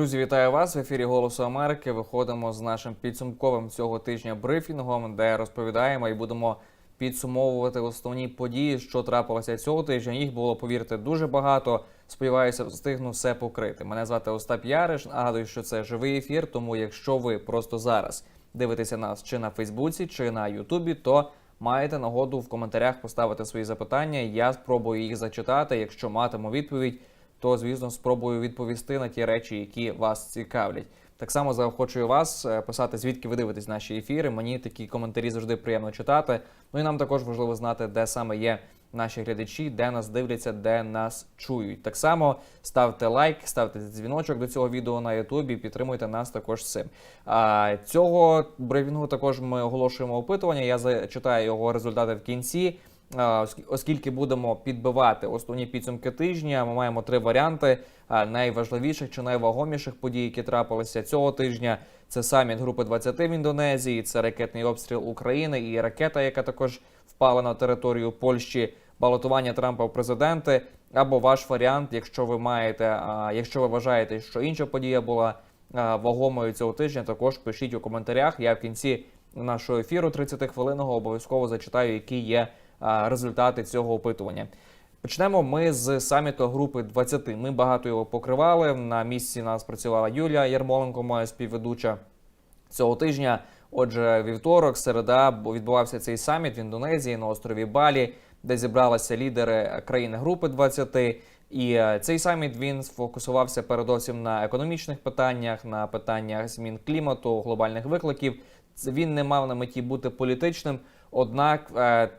Друзі, вітаю вас в ефірі Голосу Америки. Виходимо з нашим підсумковим цього тижня брифінгом, де розповідаємо і будемо підсумовувати основні події, що трапилося цього тижня. Їх було, повірте, дуже багато. Сподіваюся, встигну все покрити. Мене звати Остап Яриш. Нагадую, що це живий ефір. Тому, якщо ви просто зараз дивитеся нас чи на Фейсбуці, чи на Ютубі, то маєте нагоду в коментарях поставити свої запитання. Я спробую їх зачитати. Якщо матиму відповідь, то звісно спробую відповісти на ті речі, які вас цікавлять. Так само заохочую вас е, писати, звідки ви дивитесь наші ефіри. Мені такі коментарі завжди приємно читати. Ну і нам також важливо знати, де саме є наші глядачі, де нас дивляться, де нас чують. Так само ставте лайк, ставте дзвіночок до цього відео на Ютубі, підтримуйте нас також цим. А цього брифінгу також ми оголошуємо опитування. Я зачитаю його результати в кінці. Оскільки будемо підбивати основні підсумки тижня, ми маємо три варіанти найважливіших чи найвагоміших подій, які трапилися цього тижня. Це саміт групи 20 в Індонезії, це ракетний обстріл України і ракета, яка також впала на територію Польщі, балотування Трампа в президенти. Або ваш варіант, якщо ви маєте, якщо ви вважаєте, що інша подія була вагомою цього тижня, також пишіть у коментарях. Я в кінці нашого ефіру 30 хвилинного обов'язково зачитаю, які є результати цього опитування. Почнемо ми з саміту групи 20. Ми багато його покривали. На місці нас працювала Юлія Ярмоленко, моя співведуча цього тижня. Отже, вівторок, середа відбувався цей саміт в Індонезії на острові Балі, де зібралися лідери країни групи 20. І е, цей саміт він сфокусувався передусім на економічних питаннях, на питаннях змін клімату, глобальних викликів. Він не мав на меті бути політичним. Однак е,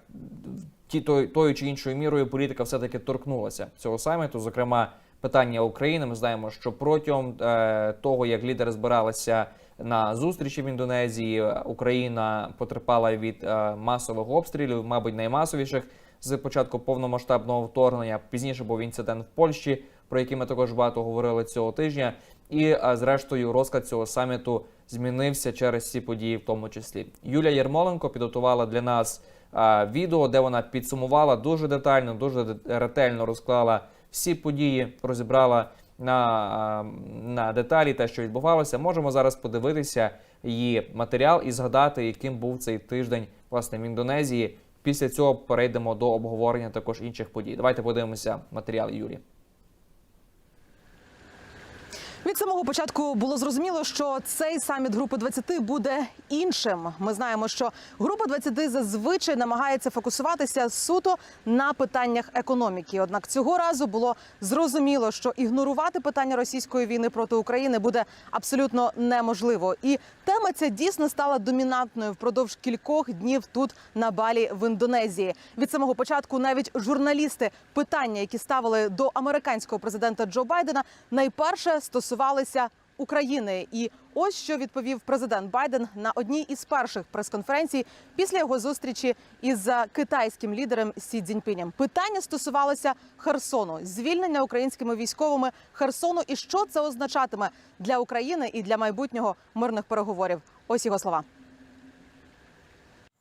ті тою, чи іншою мірою політика все-таки торкнулася цього саміту. Зокрема, питання України. Ми знаємо, що протягом е, того, як лідери збиралися на зустрічі в Індонезії, Україна потерпала від е, масових обстрілів, мабуть, наймасовіших з початку повномасштабного вторгнення. Пізніше був інцидент в Польщі, про який ми також багато говорили цього тижня. І зрештою розклад цього саміту змінився через ці події, в тому числі. Юлія Єрмоленко підготувала для нас е, відео, де вона підсумувала дуже детально, дуже ретельно розклала всі події, розібрала на, на деталі те, що відбувалося. Можемо зараз подивитися її матеріал і згадати, яким був цей тиждень власне в Індонезії. Після цього перейдемо до обговорення також інших подій. Давайте подивимося матеріал Юлії. Від самого початку було зрозуміло, що цей саміт групи 20 буде іншим. Ми знаємо, що група 20 зазвичай намагається фокусуватися суто на питаннях економіки. Однак цього разу було зрозуміло, що ігнорувати питання російської війни проти України буде абсолютно неможливо. І тема ця дійсно стала домінантною впродовж кількох днів тут на Балі в Індонезії. Від самого початку навіть журналісти питання, які ставили до американського президента Джо Байдена, найперше стосувалися України. І ось що відповів президент Байден на одній із перших прес-конференцій після його зустрічі із китайським лідером Сі Цзіньпінем. Питання стосувалося Херсону, звільнення українськими військовими Херсону, і що це означатиме для України і для майбутнього мирних переговорів. Ось його слова. First of all, it was a significant, significant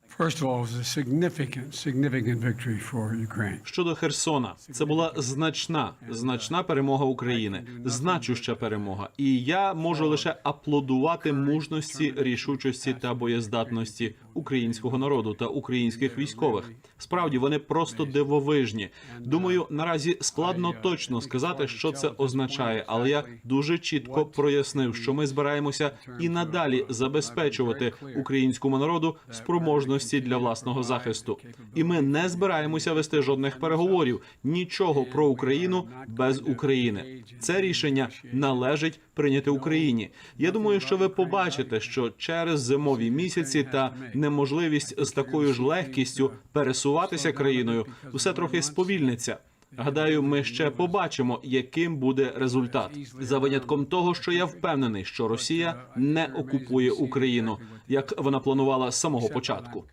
victory for Ukraine. Щодо Херсона, це була значна, значна перемога України, значуща перемога. І я можу лише аплодувати мужності, рішучості та боєздатності українського народу та українських військових. Справді вони просто дивовижні. Думаю, наразі складно точно сказати, що це означає, але я дуже чітко прояснив, що ми збираємося і надалі забезпечувати українському народу спроможності для власного захисту. І ми не збираємося вести жодних переговорів, нічого про Україну без України. Це рішення належить прийняти Україні. Я думаю, що ви побачите, що через зимові місяці та неможливість з такою ж легкістю пересуватися країною, все трохи сповільниться. Гадаю, ми ще побачимо, яким буде результат за винятком того, що я впевнений, що Росія не окупує Україну, як вона планувала з самого початку.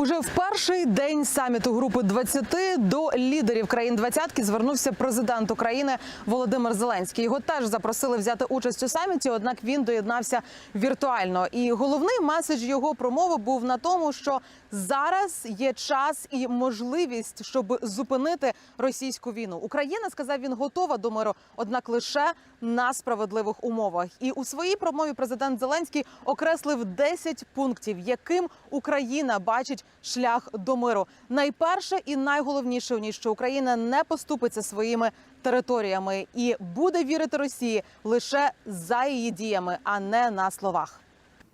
Уже в перший день саміту групи 20 до лідерів країн двадцятки звернувся президент України Володимир Зеленський. Його теж запросили взяти участь у саміті, однак він доєднався віртуально. І головний меседж його промови був на тому, що зараз є час і можливість, щоб зупинити російську війну. Україна сказав він готова до миру, однак лише на справедливих умовах. І у своїй промові президент Зеленський окреслив 10 пунктів, яким Україна бачить шлях до миру. Найперше і найголовніше у ній, що Україна не поступиться своїми територіями і буде вірити Росії лише за її діями, а не на словах.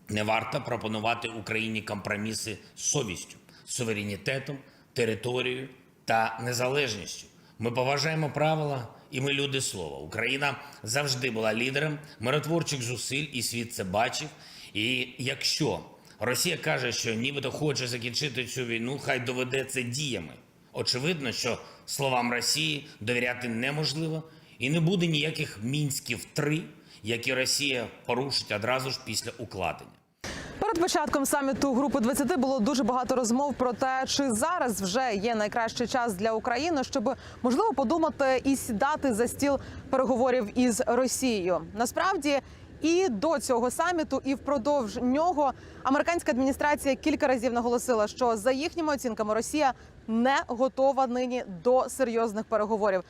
Не варто пропонувати Україні компроміси з совістю, суверенітетом, територією та незалежністю. Ми поважаємо правила, і ми люди слова. Україна завжди була лідером миротворчих зусиль, і світ це бачив. І якщо Росія каже, що нібито хоче закінчити цю війну, хай доведе це діями. Очевидно, що словам Росії довіряти неможливо, і не буде ніяких мінськів 3 які Росія порушить одразу ж після укладення. Перед початком саміту групи 20 було дуже багато розмов про те, чи зараз вже є найкращий час для України, щоб можливо подумати і сідати за стіл переговорів із Росією. Насправді. І до цього саміту, і впродовж нього американська адміністрація кілька разів наголосила, що за їхніми оцінками Росія не готова нині до серйозних переговорів.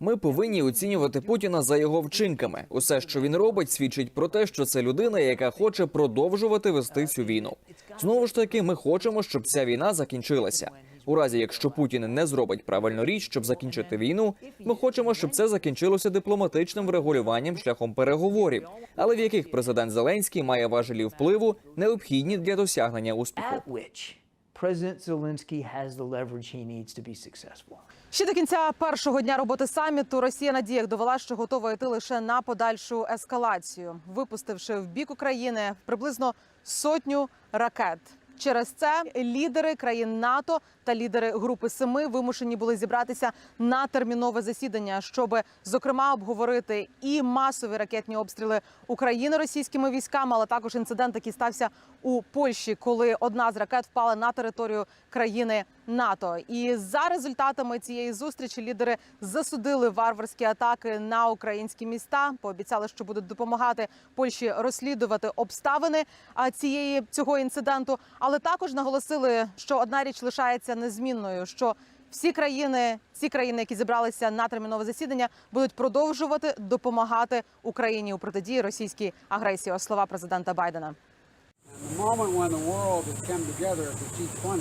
Ми повинні оцінювати Путіна за його вчинками. Усе, що він робить, свідчить про те, що це людина, яка хоче продовжувати вести цю війну. Знову ж таки, ми хочемо, щоб ця війна закінчилася. У разі, якщо Путін не зробить правильну річ, щоб закінчити війну, ми хочемо, щоб це закінчилося дипломатичним врегулюванням шляхом переговорів, але в яких президент Зеленський має важелі впливу, необхідні для досягнення успіху. To be successful. Ще до кінця першого дня роботи саміту Росія на діях довела, що готова йти лише на подальшу ескалацію, випустивши в бік України приблизно сотню ракет. Через це лідери країн НАТО та лідери групи семи вимушені були зібратися на термінове засідання, щоб зокрема обговорити і масові ракетні обстріли України російськими військами, але також інцидент, який стався у Польщі, коли одна з ракет впала на територію країни НАТО. І за результатами цієї зустрічі лідери засудили варварські атаки на українські міста. Пообіцяли, що будуть допомагати Польщі розслідувати обставини цієї цього інциденту. Але також наголосили, що одна річ лишається незмінною. що всі країни, ці країни, які зібралися на термінове засідання, будуть продовжувати допомагати Україні у протидії російській агресії. Ось слова президента Байдена. The moment when the world has come together at the G20,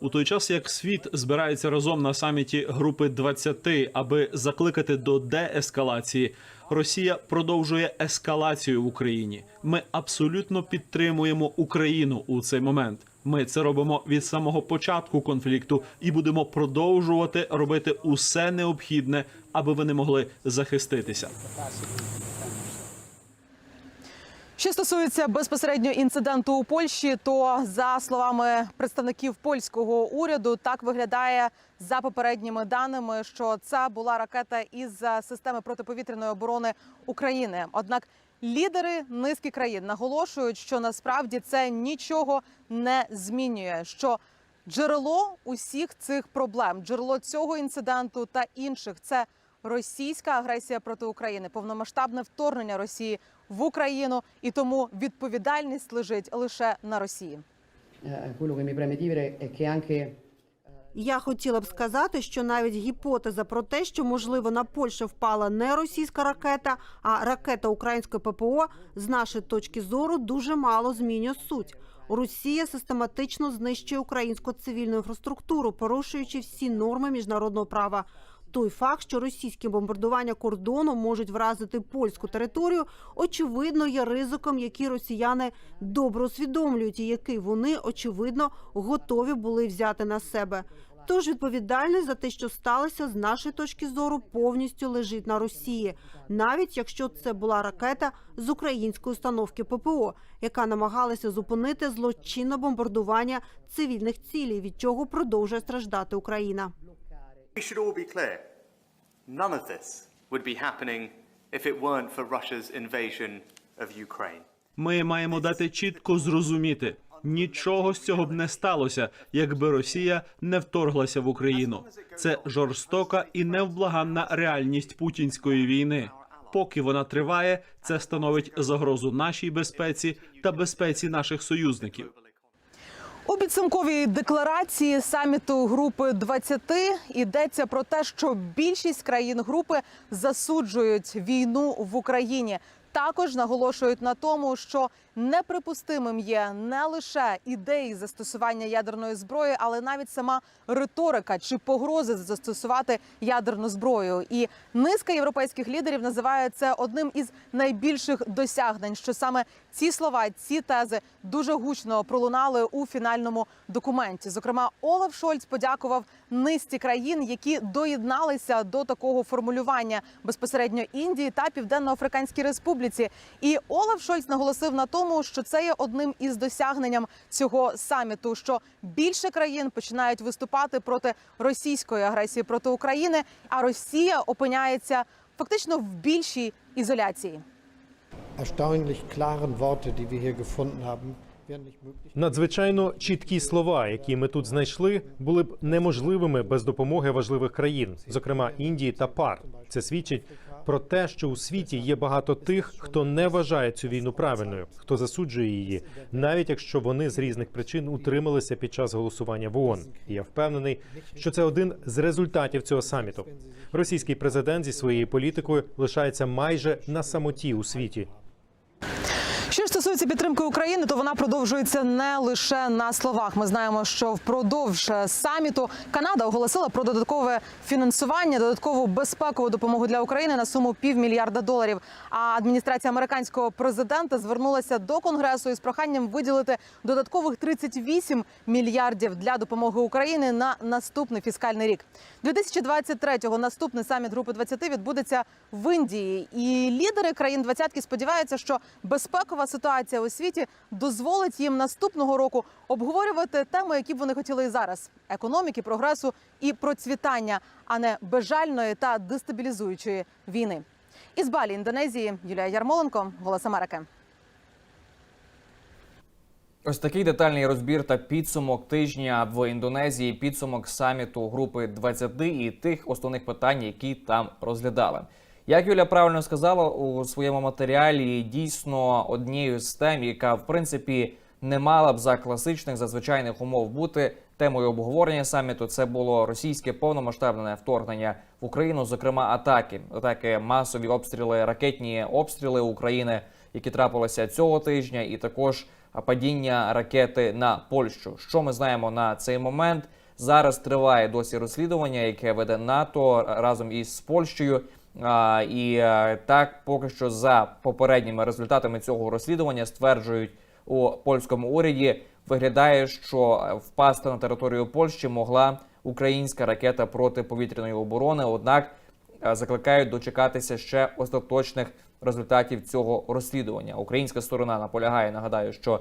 У той час як світ збирається разом на саміті групи 20, аби закликати до деескалації, Росія продовжує ескалацію в Україні. Ми абсолютно підтримуємо Україну у цей момент. Ми це робимо від самого початку конфлікту і будемо продовжувати робити усе необхідне, аби вони могли захиститися. Що стосується безпосередньо інциденту у Польщі, то за словами представників польського уряду, так виглядає за попередніми даними, що це була ракета із системи протиповітряної оборони України. Однак лідери низки країн наголошують, що насправді це нічого не змінює. що Джерело усіх цих проблем, джерело цього інциденту та інших це російська агресія проти України, повномасштабне вторгнення Росії в Україну, і тому відповідальність лежить лише на Росії. Я хотіла б сказати, що навіть гіпотеза про те, що можливо на Польщу впала не російська ракета, а ракета української ППО, з нашої точки зору дуже мало змінює суть. Росія систематично знищує українську цивільну інфраструктуру, порушуючи всі норми міжнародного права. Той факт, що російські бомбардування кордону можуть вразити польську територію, очевидно є ризиком, який росіяни добре усвідомлюють, і який вони очевидно готові були взяти на себе. Тож відповідальність за те, що сталося, з нашої точки зору, повністю лежить на Росії, навіть якщо це була ракета з української установки ППО, яка намагалася зупинити злочинне бомбардування цивільних цілей, від чого продовжує страждати Україна. We should all be clear. None of this would be happening if it weren't for Russia's invasion of Ukraine. Ми маємо дати чітко зрозуміти. Нічого з цього б не сталося, якби Росія не вторглася в Україну. Це жорстока і невблаганна реальність путінської війни. Поки вона триває, це становить загрозу нашій безпеці та безпеці наших союзників. У підсумковій декларації саміту групи 20 йдеться про те, що більшість країн групи засуджують війну в Україні. Також наголошують на тому, що неприпустимим є не лише ідеї застосування ядерної зброї, але навіть сама риторика чи погрози застосувати ядерну зброю. І низка європейських лідерів називає це одним із найбільших досягнень, що саме ці слова, ці тези дуже гучно пролунали у фінальному документі. Зокрема, Олаф Шольц подякував низці країн, які доєдналися до такого формулювання безпосередньо Індії та Південно-Африканській Республіці. І Олаф Шольц наголосив на тому, що це є одним із досягненням цього саміту, що більше країн починають виступати проти російської агресії проти України, а Росія опиняється фактично в більшій ізоляції. erstaunlich klaren Worte, die wir hier gefunden haben, wären nicht möglich. Надзвичайно чіткі слова, які ми тут знайшли, були б неможливими без допомоги важливих країн, зокрема Індії та ПАР. Це свідчить про те, що у світі є багато тих, хто не вважає цю війну правильною, хто засуджує її, навіть якщо вони з різних причин утрималися під час голосування в ООН. І я впевнений, що це один з результатів цього саміту. Російський президент зі своєю політикою лишається майже на самоті у світі. Що стосується підтримки України, то вона продовжується не лише на словах. Ми знаємо, що впродовж е, саміту Канада оголосила про додаткове фінансування, додаткову безпекову допомогу для України на суму півмільярда доларів. А адміністрація американського президента звернулася до конгресу із проханням виділити додаткових 38 мільярдів для допомоги Україні на наступний фіскальний рік. 2023-го наступний саміт групи 20 відбудеться в Індії, і лідери країн двадцятки сподіваються, що безпекова ситуація у світі дозволить їм наступного року обговорювати теми, які б вони хотіли і зараз: економіки, прогресу і процвітання, а не безжальної та дестабілізуючої війни. Із Балі, Індонезії, Юлія Ярмоленко, Голос Америки. Ось такий детальний розбір та підсумок тижня в Індонезії, підсумок саміту групи 20 і тих основних питань, які там розглядали. Як Юля правильно сказала у своєму матеріалі, дійсно однією з тем, яка в принципі не мала б за класичних за звичайних умов бути темою обговорення саміту, це було російське повномасштабне вторгнення в Україну, зокрема атаки, атаки, масові обстріли, ракетні обстріли України, які трапилися цього тижня, і також падіння ракети на Польщу. Що ми знаємо на цей момент? Зараз триває досі розслідування, яке веде НАТО разом із Польщею. А, і е, так, поки що за попередніми результатами цього розслідування стверджують у польському уряді, виглядає, що е, впасти на територію Польщі могла українська ракета протиповітряної оборони. Однак е, закликають дочекатися ще остаточних результатів цього розслідування. Українська сторона наполягає. Нагадаю, що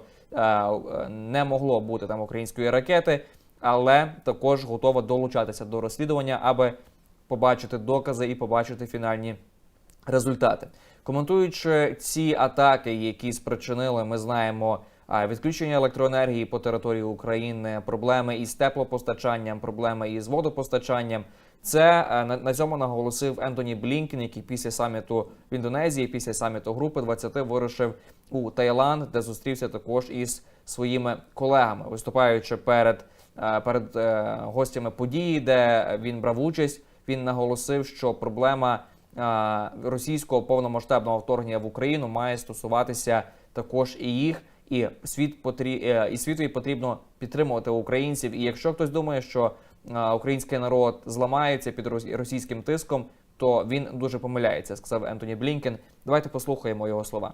не могло бути там української ракети, але також готова долучатися до розслідування, аби побачити докази і побачити фінальні результати. Коментуючи ці атаки, які спричинили, ми знаємо відключення електроенергії по території України, проблеми із теплопостачанням, проблеми із водопостачанням. Це на, цьому наголосив Ентоні Блінкен, який після саміту в Індонезії, після саміту групи 20 вирушив у Таїланд, де зустрівся також із своїми колегами, виступаючи перед, перед е, гостями події, де він брав участь. Він наголосив, що проблема російського повномасштабного вторгнення в Україну має стосуватися також і їх, і світ потрі... е, і світові потрібно підтримувати українців. І якщо хтось думає, що український народ зламається під рос- російським тиском, то він дуже помиляється, сказав Ентоні Блінкен. Давайте послухаємо його слова.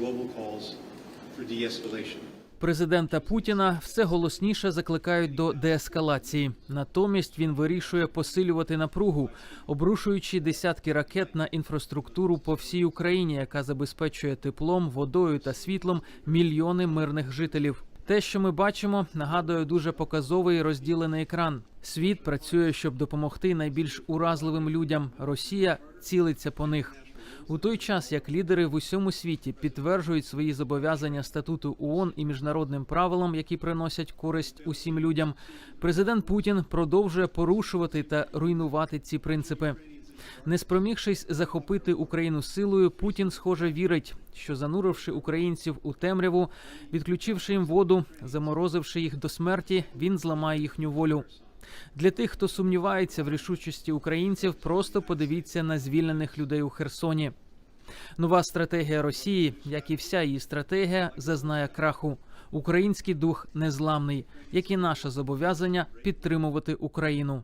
Global calls for de-escalation. Президента Путіна все голосніше закликають до деескалації. Натомість він вирішує посилювати напругу, обрушуючи десятки ракет на інфраструктуру по всій Україні, яка забезпечує теплом, водою та світлом мільйони мирних жителів. Те, що ми бачимо, нагадує дуже показовий розділений екран. Світ працює, щоб допомогти найбільш уразливим людям. Росія цілиться по них. У той час як лідери в усьому світі підтверджують свої зобов'язання статуту ООН і міжнародним правилам, які приносять користь усім людям, президент Путін продовжує порушувати та руйнувати ці принципи. Не спромігшись захопити Україну силою, Путін, схоже, вірить, що зануривши українців у темряву, відключивши їм воду, заморозивши їх до смерті, він зламає їхню волю. Для тих, хто сумнівається в рішучості українців, просто подивіться на звільнених людей у Херсоні. Нова стратегія Росії, як і вся її стратегія, зазнає краху. Український дух незламний, як і наше зобов'язання підтримувати Україну.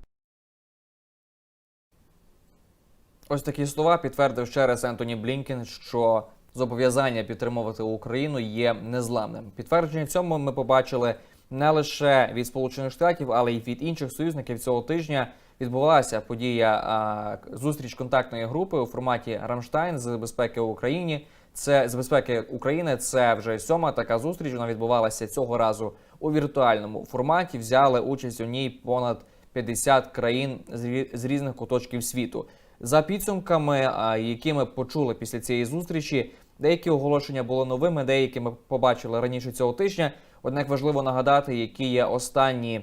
Ось такі слова підтвердив ще раз Ентоні Блінкен, що зобов'язання підтримувати Україну є незламним. Підтвердження цьому ми побачили не лише від Сполучених Штатів, але й від інших союзників цього тижня. Відбулася подія а, зустріч контактної групи у форматі Рамштайн з безпеки в Україні. Це з безпеки України. Це вже сьома така зустріч. Вона відбувалася цього разу у віртуальному форматі. Взяли участь у ній понад 50 країн з різних куточків світу. За підсумками, які ми почули після цієї зустрічі, деякі оголошення були новими, деякі ми побачили раніше цього тижня. Однак важливо нагадати, які є останні е,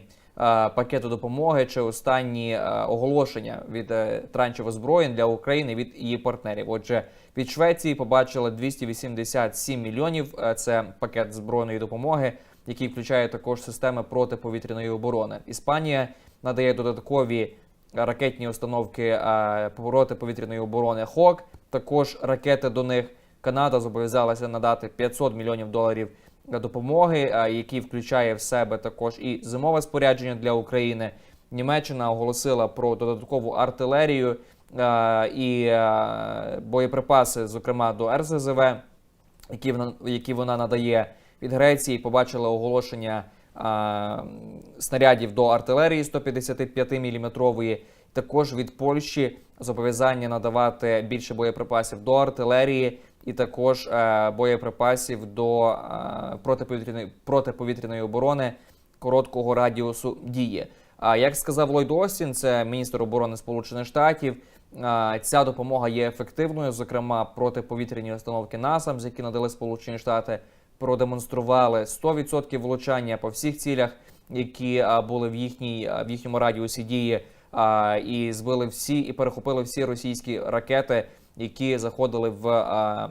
пакети допомоги чи останні е, оголошення від е, траншів озброєнь для України від її партнерів. Отже, від Швеції побачили 287 мільйонів. Це пакет збройної допомоги, який включає також системи протиповітряної оборони. Іспанія надає додаткові ракетні установки протиповітряної оборони ХОК. Також ракети до них. Канада зобов'язалася надати 500 мільйонів доларів допомоги, е, які включає в себе також і зимове спорядження для України. Німеччина оголосила про додаткову артилерію е, і е, боєприпаси, зокрема до РЗЗВ, які вона, які вона надає від Греції. Побачили оголошення снарядів до артилерії 155 мм. Також від Польщі зобов'язання надавати більше боєприпасів до артилерії, і також е, боєприпасів до е, протиповітряної протиповітряної оборони короткого радіусу дії. А як сказав Ллойд Остін, це міністр оборони Сполучених Штатів. Ця допомога є ефективною. Зокрема, протиповітряні установки НАСАМС, які надали Сполучені Штати, продемонстрували 100% влучання по всіх цілях, які були в їхній в їхньому радіусі дії, і збили всі і перехопили всі російські ракети, які заходили в а,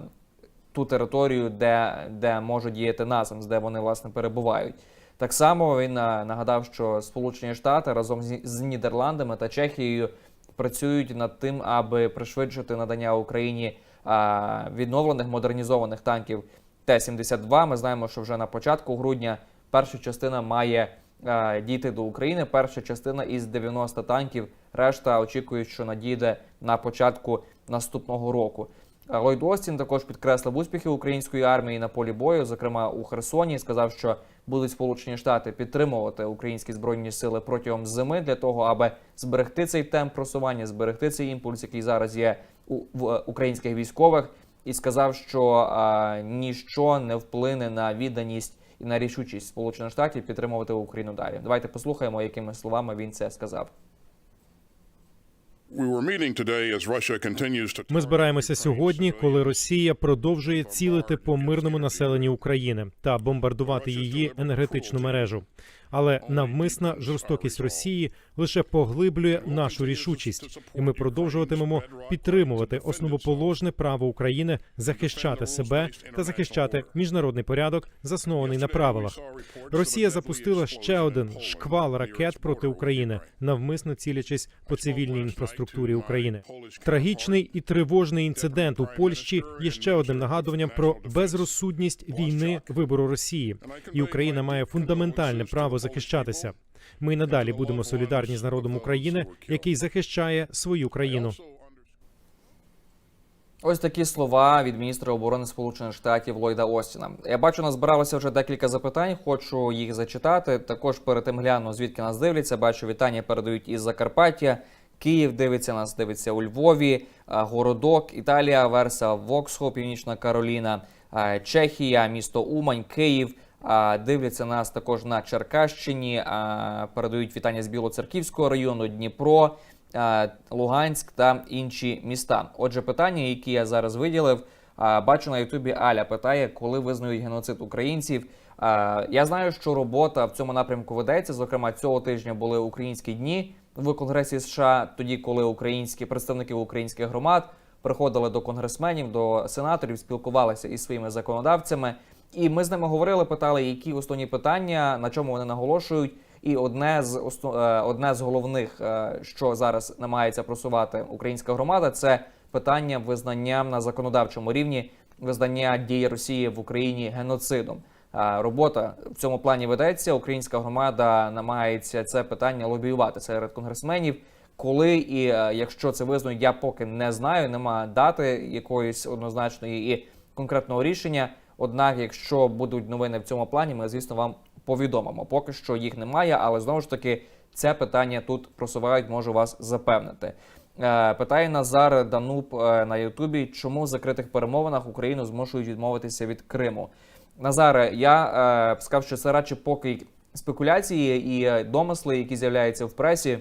ту територію, де, де може діяти НАСАМС, де вони власне перебувають. Так само він а, нагадав, що Сполучені Штати разом з, Нідерландами та Чехією працюють над тим, аби пришвидшити надання Україні а, відновлених модернізованих танків Т-72. Ми знаємо, що вже на початку грудня перша частина має дійти до України. Перша частина із 90 танків. Решта очікують, що надійде на початку наступного року. А Ллойд Остін також підкреслив успіхи української армії на полі бою, зокрема у Херсоні. Сказав, що будуть Сполучені Штати підтримувати українські збройні сили протягом зими для того, аби зберегти цей темп просування, зберегти цей імпульс, який зараз є у е, українських військових, і сказав, що а, ніщо не вплине на відданість і на рішучість Сполучених Штатів підтримувати Україну далі. Давайте послухаємо, якими словами він це сказав. Ми збираємося сьогодні, коли Росія продовжує цілити по мирному населенню України та бомбардувати її енергетичну мережу. Але навмисна жорстокість Росії лише поглиблює нашу рішучість, і ми продовжуватимемо підтримувати основоположне право України захищати себе та захищати міжнародний порядок, заснований на правилах. Росія запустила ще один шквал ракет проти України, навмисно цілячись по цивільній інфраструктурі України. Трагічний і тривожний інцидент у Польщі є ще одним нагадуванням про безрозсудність війни вибору Росії, і Україна має фундаментальне право захищатися. Ми надалі будемо солідарні з народом України, який захищає свою країну. Ось такі слова від міністра оборони Сполучених Штатів Ллойда Остіна. Я бачу, назбиралося вже декілька запитань. Хочу їх зачитати. Також перед тим гляну, звідки нас дивляться. Бачу, вітання передають із Закарпаття. Київ дивиться нас, дивиться у Львові, Городок, Італія, Верса, Воксхо, Північна Кароліна, Чехія, місто Умань, Київ. Дивляться нас також на Черкащині. Передають вітання з Білоцерківського району, Дніпро, Луганськ та інші міста. Отже, питання, які я зараз виділив, бачу на Ютубі Аля питає, коли визнають геноцид українців. Я знаю, що робота в цьому напрямку ведеться. Зокрема, цього тижня були українські дні в Конгресі США, тоді, коли українські представники українських громад приходили до конгресменів, до сенаторів, спілкувалися із своїми законодавцями. І ми з ними говорили, питали, які основні питання, на чому вони наголошують. І одне з е, одне з головних, е, що зараз намагається просувати українська громада, це питання визнання на законодавчому рівні визнання дії Росії в Україні геноцидом. Е, Робота в цьому плані ведеться. Українська громада намагається це питання лобіювати серед конгресменів. Коли і якщо це визнають, я поки не знаю. Нема дати якоїсь однозначної і конкретного рішення. Однак, якщо будуть новини в цьому плані, ми звісно вам повідомимо. Поки що їх немає, але знову ж таки це питання тут просувають, можу вас запевнити. Е, Питає Назар Дануб е, на Ютубі, чому в закритих перемовинах Україну змушують відмовитися від Криму. Назаре, я е, б сказав, що це радше поки спекуляції і домисли, які з'являються в пресі,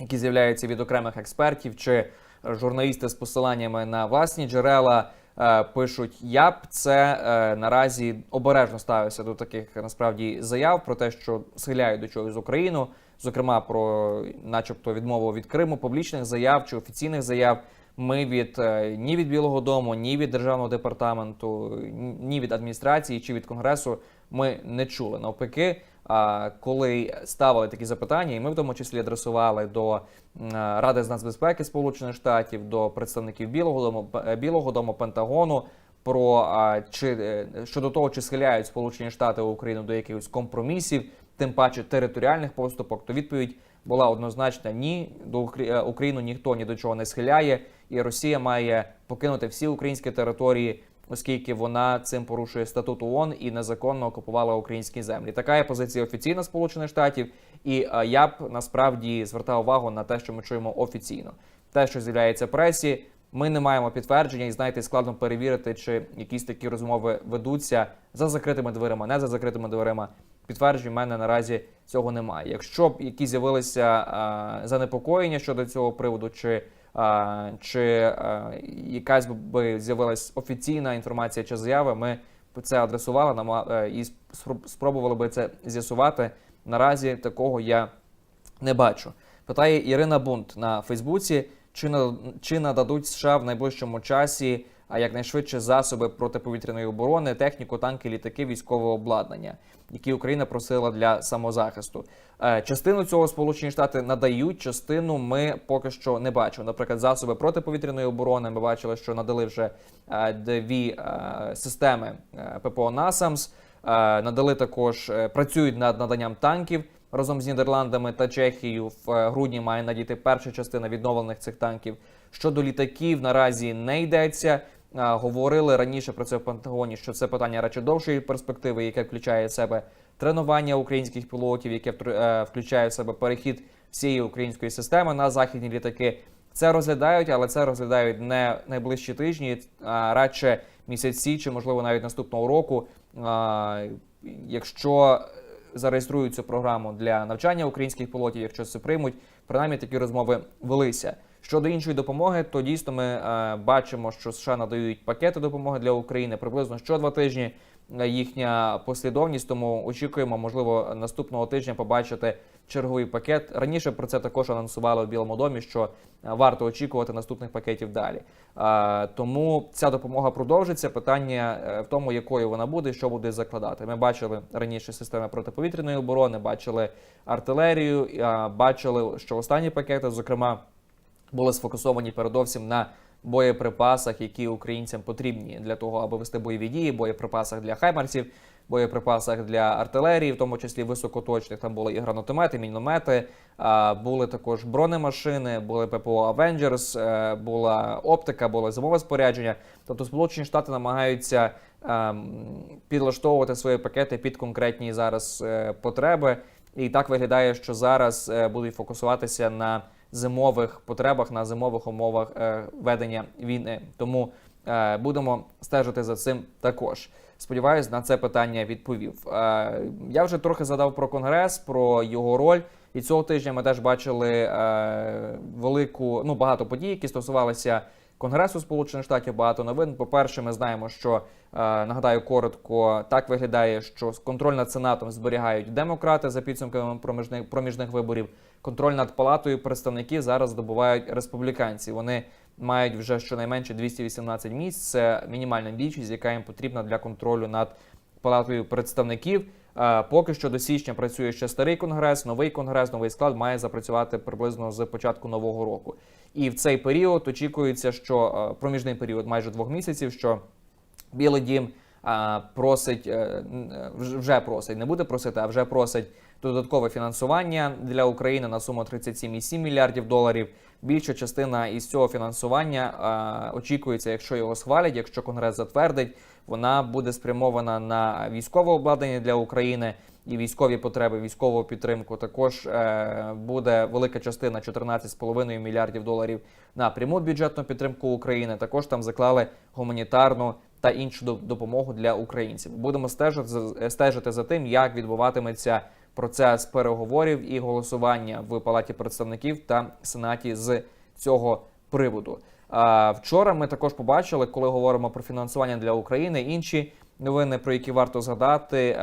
які з'являються від окремих експертів чи журналісти з посиланнями на власні джерела. Е, Пишуть, я б це е, наразі обережно ставився до таких насправді заяв про те, що схиляють до чогось з Україну, зокрема про, начебто, відмову від Криму, публічних заяв чи офіційних заяв. Ми від е, ні від Білого Дому, ні від державного департаменту, ні від адміністрації чи від конгресу ми не чули. Навпаки, коли ставили такі запитання, і ми в тому числі адресували до Ради з нацбезпеки Сполучених Штатів, до представників Білого Дому, е, Білого Дому, Пентагону. Про чи е, щодо того, чи схиляють Сполучені Штати Україну до якихось компромісів, тим паче територіальних поступок, то відповідь була однозначна: ні, до Укр- е, Україну ніхто ні до чого не схиляє, і Росія має покинути всі українські території, оскільки вона цим порушує статут ООН і незаконно окупувала українські землі. Така є позиція офіційна Сполучених Штатів, і е, я б насправді звертав увагу на те, що ми чуємо офіційно. Те, що з'являється пресі, ми не маємо підтвердження, і знаєте, складно перевірити, чи якісь такі розмови ведуться за закритими дверима, не за закритими дверима. Підтверджень в мене наразі цього немає. Якщо б які з'явилися а, занепокоєння щодо цього приводу, чи, чи а, якась би з'явилась офіційна інформація чи заява, ми це адресували е, і спро- спробували би це з'ясувати. Наразі такого я не бачу. Питає Ірина Бунт на Фейсбуці, чи нададуть США в найближчому часі а якнайшвидше засоби протиповітряної оборони, техніку, танки, літаки, військове обладнання, які Україна просила для самозахисту. Е, Частину цього Сполучені Штати надають, частину ми поки що не бачимо. Наприклад, засоби протиповітряної оборони. Ми бачили, що надали вже е, дві е, системи ППО НАСАМС. Надали також працюють над наданням танків разом з Нідерландами та Чехією. В грудні має надійти перша частина відновлених цих танків. Щодо літаків наразі не йдеться. Говорили раніше про це в Пентагоні, що це питання радше довшої перспективи, яке включає в себе тренування українських пілотів, яке е, включає в себе перехід всієї української системи на західні літаки. Це розглядають, але це розглядають не найближчі тижні, а радше місяці чи можливо навіть наступного року. Якщо зареєструють цю програму для навчання українських пілотів, якщо це приймуть, принаймні такі розмови велися. Щодо іншої допомоги, то дійсно ми е, бачимо, що США надають пакети допомоги для України приблизно що два тижні. е, Їхня послідовність, тому очікуємо, можливо, наступного тижня побачити черговий пакет. Раніше про це також анонсували в Білому домі, що е, варто очікувати наступних пакетів далі. Е, Тому ця допомога продовжиться. Питання в тому, якою вона буде, що буде закладати. Ми бачили раніше системи протиповітряної оборони, бачили артилерію, бачили, що останні пакети, зокрема були сфокусовані передовсім на боєприпасах, які українцям потрібні для того, аби вести бойові дії, боєприпасах для хаймарсів, боєприпасах для артилерії, в тому числі високоточних. Там були і гранатомети, міномети, а, були також бронемашини, були ППО Авенджерс, була оптика, було зимове спорядження. Тобто Сполучені Штати намагаються ем, підлаштовувати свої пакети під конкретні зараз е, потреби. І так виглядає, що зараз е, будуть фокусуватися на зимових потребах, на зимових умовах е, ведення війни. Тому е, будемо стежити за цим також. Сподіваюсь, на це питання відповів. Е, я вже трохи задав про конгрес, про його роль, І цього тижня ми теж бачили велику, ну багато подій, які стосувалися Конгресу Сполучених Штатів. Багато новин. По-перше, ми знаємо, що е, нагадаю коротко, так виглядає, що контроль над сенатом зберігають демократи за підсумками проміжних проміжних виборів. Контроль над палатою представників зараз здобувають республіканці. Вони мають вже щонайменше 218 місць. Це мінімальна більшість, яка їм потрібна для контролю над палатою представників. Е, Поки що до січня працює ще старий конгрес, новий конгрес, новий склад має запрацювати приблизно з початку нового року. І в цей період очікується, що е, проміжний період майже двох місяців, що Білий дім просить е, н- е, вж- вже просить, не буде просити, а вже просить додаткове фінансування для України на суму 37,7 мільярдів доларів. Більша частина із цього фінансування очікується, якщо його схвалять, якщо Конгрес затвердить, вона буде спрямована на військове обладнання для України і військові потреби, військову підтримку. Також е, буде велика частина 14,5 мільярдів доларів на пряму бюджетну підтримку України. Також там заклали гуманітарну та іншу до- допомогу для українців. Будемо стежити стежити за тим, як відбуватиметься процес переговорів і голосування в Палаті представників та Сенаті з цього приводу. Вчора ми також побачили, коли говоримо про фінансування для України, інші новини, про які варто згадати.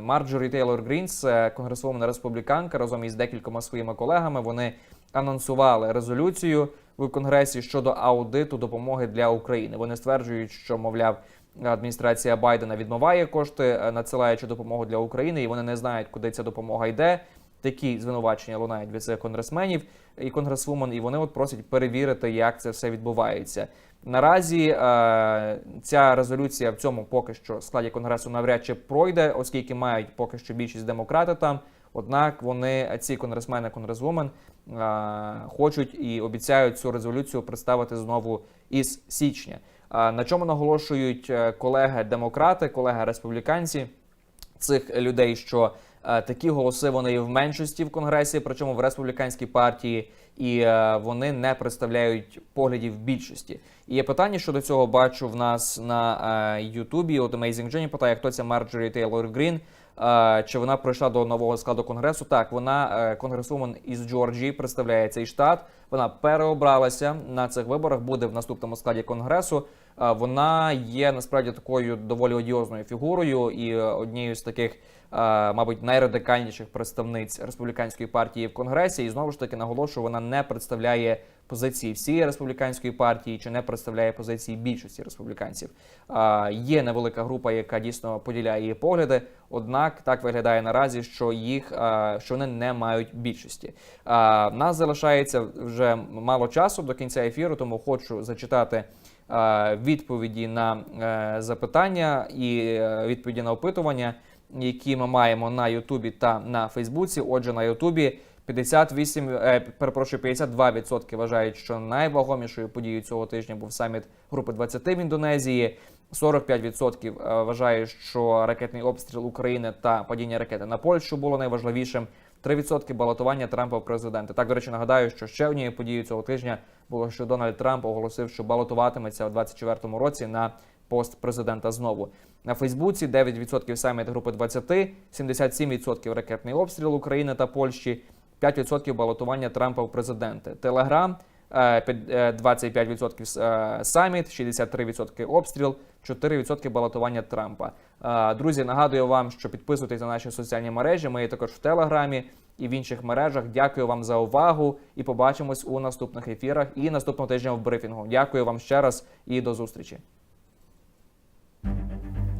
Марджорі Тейлор Грінс, е, республіканка, разом із декількома своїми колегами, вони анонсували резолюцію в Конгресі щодо аудиту допомоги для України. Вони стверджують, що мовляв. Адміністрація Байдена відмиває кошти, е, надсилаючи допомогу для України, і вони не знають, куди ця допомога йде. Такі звинувачення лунають від цих конгресменів і конгресвумен, і вони от просять перевірити, як це все відбувається. Наразі е, ця резолюція в цьому поки що складі конгресу навряд чи пройде, оскільки мають поки що більшість демократи там. Однак вони, ці конгресмени, конгресвумен, е, хочуть і обіцяють цю резолюцію представити знову із січня. Е, на чому наголошують колеги-демократи, колеги-республіканці цих людей, що такі голоси вони є в меншості в конгресі, причому в республіканській партії, і е, вони не представляють поглядів більшості. І є питання щодо цього. Бачу в нас на е, Ютубі. От Amazing Jenny питає, хто ця Марджорі Тейлор Грін. Е, Чи вона прийшла до нового складу конгресу? Так, вона е, конгресвумен із Джорджії, представляє цей штат. Вона переобралася на цих виборах. Буде в наступному складі конгресу. Е, Вона є насправді такою доволі одіозною фігурою і е, однією з таких, е, мабуть, найрадикальніших представниць республіканської партії в конгресі. І знову ж таки наголошую, вона не представляє позиції всієї республіканської партії чи не представляє позиції більшості республіканців. Е, Є невелика група, яка дійсно поділяє її погляди. Однак так виглядає наразі, що їх е, що вони не мають більшості. Е, Нас залишається вже мало часу до кінця ефіру, тому хочу зачитати е, відповіді на е, запитання і е, відповіді на опитування, які ми маємо на Ютубі та на Фейсбуці. Отже, на Ютубі 58, е, перепрошую, 52% вважають, що найвагомішою подією цього тижня був саміт групи 20 в Індонезії. 45% е, вважають, що ракетний обстріл України та падіння ракети на Польщу було найважливішим. 3% балотування Трампа в президенти. Так, до речі, нагадаю, що ще однією подією цього тижня було, що Дональд Трамп оголосив, що балотуватиметься у 2024 році на пост президента знову. На Фейсбуці 9% саміт групи 20, 77% ракетний обстріл України та Польщі, 5% балотування Трампа в президенти. Телеграм е, під- е, 25% е, саміт, 63% обстріл, 4% балотування Трампа. Е, Друзі, нагадую вам, що підписуйтесь на наші соціальні мережі. Ми є також в Телеграмі і в інших мережах. Дякую вам за увагу і побачимось у наступних ефірах і наступного тижня в брифінгу. Дякую вам ще раз і до зустрічі.